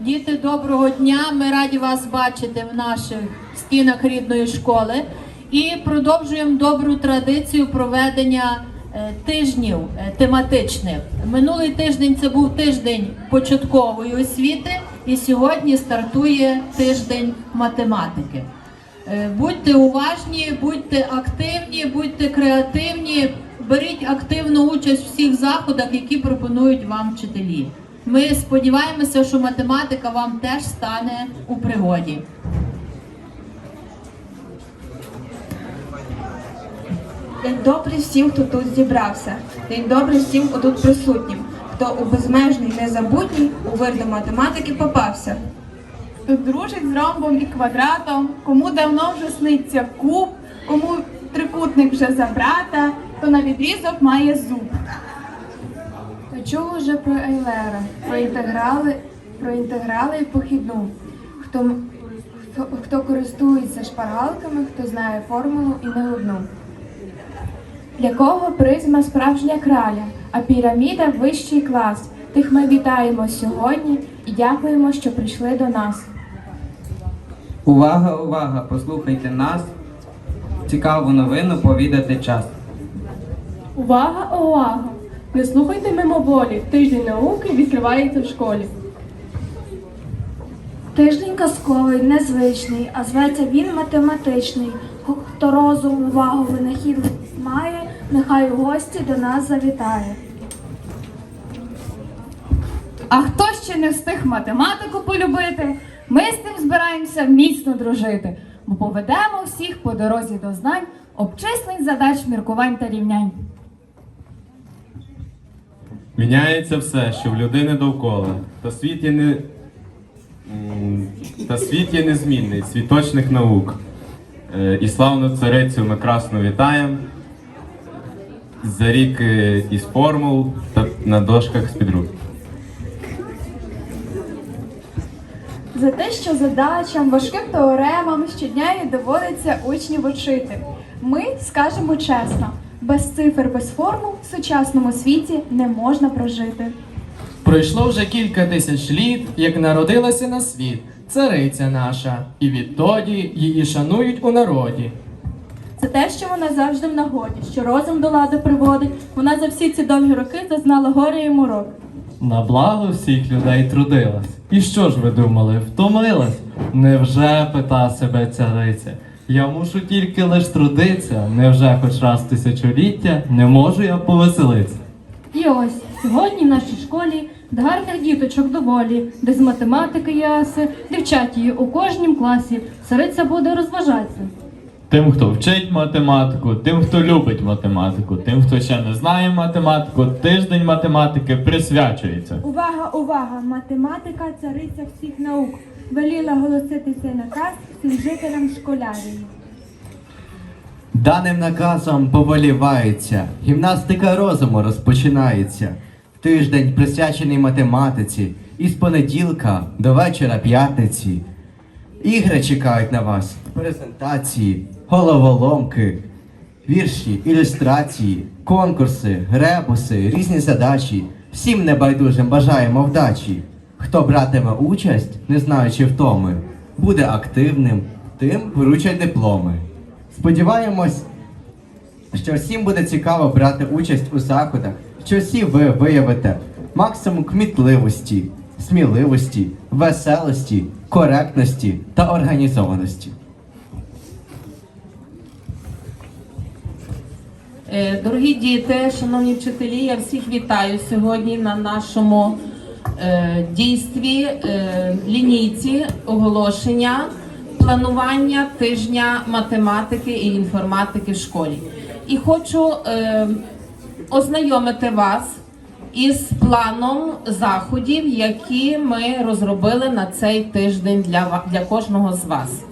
Діти, доброго дня! Ми раді вас бачити в наших стінах рідної школи і продовжуємо добру традицію проведення е, тижнів е, тематичних. Минулий тиждень це був тиждень початкової освіти, і сьогодні стартує тиждень математики. Е, Будьте уважні, будьте активні, будьте креативні, беріть активну участь в всіх заходах, які пропонують вам вчителі. Ми сподіваємося, що математика вам теж стане у пригоді. День добрий всім, хто тут зібрався. День добрий всім, хто тут присутнім, хто у безмежний незабутній у вир до математики попався. Хто дружить з ромбом і квадратом, кому давно вже сниться куб, кому трикутник вже за брата, то на відрізок має зуб. Чув уже про Ейлера, про інтеграли, про інтеграли і похідну, хто, хто, хто користується шпаргалками, хто знає формулу і не одну. Для кого призма справжня краля, а піраміда вищий клас. Тих ми вітаємо сьогодні і дякуємо, що прийшли до нас. Увага, увага! Послухайте нас. Цікаву новину повідати час. Увага, увага! Не слухайте мимоволі. Тиждень науки відкривається в школі. Тиждень казковий, незвичний, а зветься він математичний. Хто розум, увагу, винахідливість має, нехай у гості до нас завітає. А хто ще не встиг математику полюбити, ми з тим збираємося міцно дружити, бо поведемо всіх по дорозі до знань, обчислень задач, міркувань та рівнянь. Міняється все, що в людини довкола. Та світ є не та світ є незмінний, світ точних наук. Е, І славну царицю ми красно вітаємо. За рік е, із формул та на дошках з-під рук. За те, що задачам, важким теоремам щодня їй доводиться учнів учити. Ми скажемо чесно, без цифр, без формул в сучасному світі не можна прожити. Пройшло вже кілька тисяч літ, як народилася на світ цариця наша, і відтоді її шанують у народі. Це те, що вона завжди в нагоді, що розум до лади приводить. Вона за всі ці довгі роки зазнала горя і морок. На благо всіх людей трудилась. І що ж ви думали, втомилась? Невже пита себе цариця? Я мушу тільки лиш трудиться, невже хоч раз в тисячоліття не можу я повеселитися? І ось сьогодні в нашій школі до гарних діточок доволі, де з математики яси, дівчат її у кожнім класі, цариця буде розважатися. Тим, хто вчить математику, тим, хто любить математику, тим, хто ще не знає математику, тиждень математики присвячується. Увага, увага! Математика цариця всіх наук. Веліла голосити цей наказ всім жителям школярії. Даним наказом поволівається, гімнастика розуму розпочинається. Тиждень присвячений математиці, із понеділка до вечора п'ятниці. Ігри чекають на вас, презентації, головоломки, вірші, ілюстрації, конкурси, ребуси, різні задачі. Всім небайдужим бажаємо вдачі. Хто братиме участь, не знаючи втоми, буде активним, тим вручать дипломи. Сподіваємось, що всім буде цікаво брати участь у заходах, що всі ви виявите максимум кмітливості, сміливості, веселості, коректності та організованості. Е, Дорогі діти, шановні вчителі, я всіх вітаю сьогодні на нашому дійстві е, лінійці оголошення планування тижня математики і інформатики в школі. І хочу е, ознайомити вас із планом заходів, які ми розробили на цей тиждень для, кожного з вас.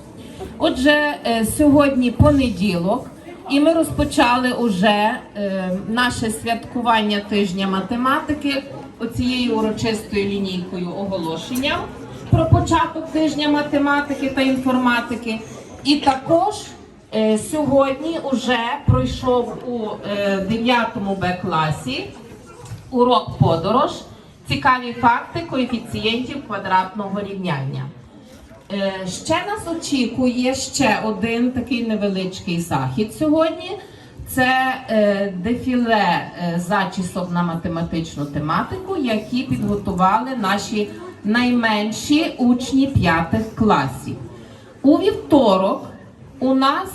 Отже, е, сьогодні понеділок, і ми розпочали уже е, наше святкування тижня математики оцією урочистою лінійкою оголошення про початок тижня математики та інформатики. І також е, сьогодні вже пройшов у е, 9 Б класі урок подорож. цікаві факти коефіцієнтів квадратного рівняння. Е, Ще нас очікує ще один такий невеличкий захід сьогодні. Це е, дефіле е, зачісок на математичну тематику, які підготували наші найменші учні п'ятих класів. У вівторок у нас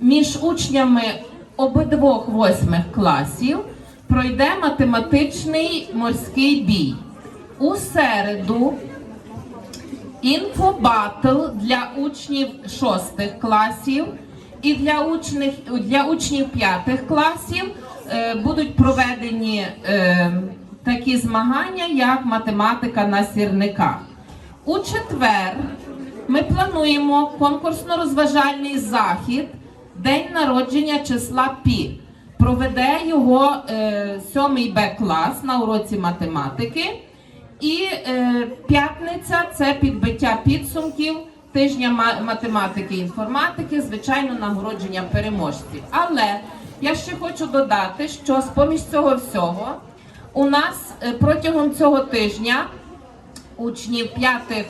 між учнями обидвох восьмих класів пройде математичний морський бій. У середу інфобатл для учнів шостих класів і для учнів, для учнів п'ятих класів е, будуть проведені е, такі змагання, як математика на сірниках. У четвер ми плануємо конкурсно-розважальний захід День народження числа Пі. Проведе його е, 7 Б клас на уроці математики. І е, п'ятниця це підбиття підсумків тижня математики і інформатики, звичайно, нагородження переможців. Але я ще хочу додати, що з поміж цього всього у нас е, протягом цього тижня учнів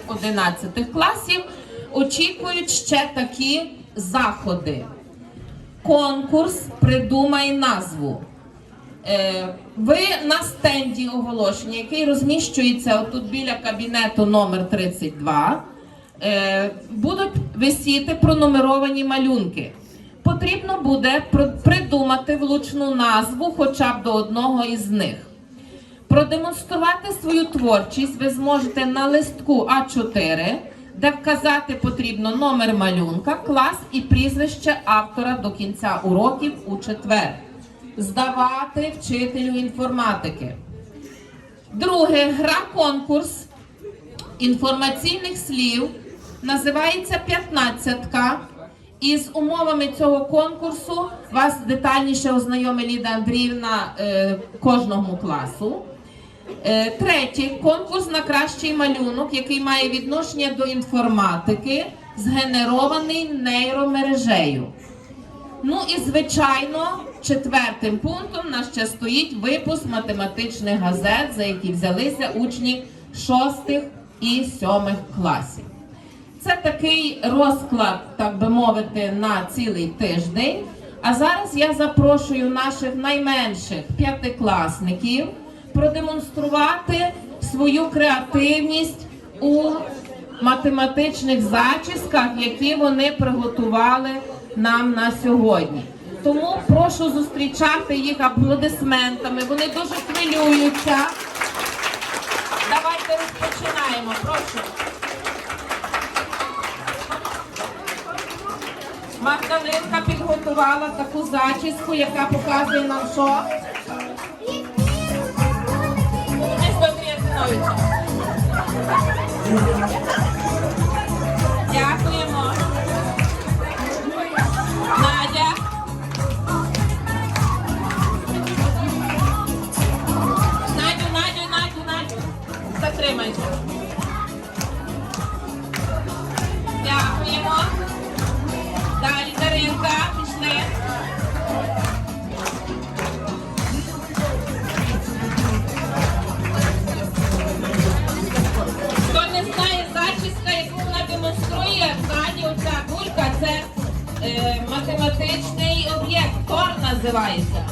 5-11 класів очікують ще такі заходи. Конкурс Придумай назву. Е, Ви на стенді оголошення, який розміщується отут біля кабінету номер 32, е, будуть висіти пронумеровані малюнки. Потрібно буде придумати влучну назву хоча б до одного із них. Продемонструвати свою творчість ви зможете на листку А4, де вказати потрібно номер малюнка, клас і прізвище автора до кінця уроків у четвер. Здавати вчителю інформатики. Друге, гра конкурс інформаційних слів називається «П'ятнадцятка». І з умовами цього конкурсу вас детальніше ознайомить Ліда Андріївна е, кожному класу. Е, Третє конкурс на кращий малюнок, який має відношення до інформатики, згенерований нейромережею. Ну і звичайно, четвертим пунктом нас ще стоїть випуск математичних газет, за які взялися учні шостих і сьомих класів. Це такий розклад, так би мовити, на цілий тиждень. А зараз я запрошую наших найменших п'ятикласників продемонструвати свою креативність у математичних зачісках, які вони приготували нам на сьогодні. Тому прошу зустрічати їх аплодисментами. Вони дуже хвилюються. Давайте розпочинаємо. Прошу. Магдалинка підготувала таку зачіску, яка показує нам що? Місто Тріясиновича. Затримайте. Дякуємо. Далі Даринка, пішли. Хто не знає зачіска, яку вона демонструє, ззаді оця кулька, це е, математичний об'єкт, тор називається.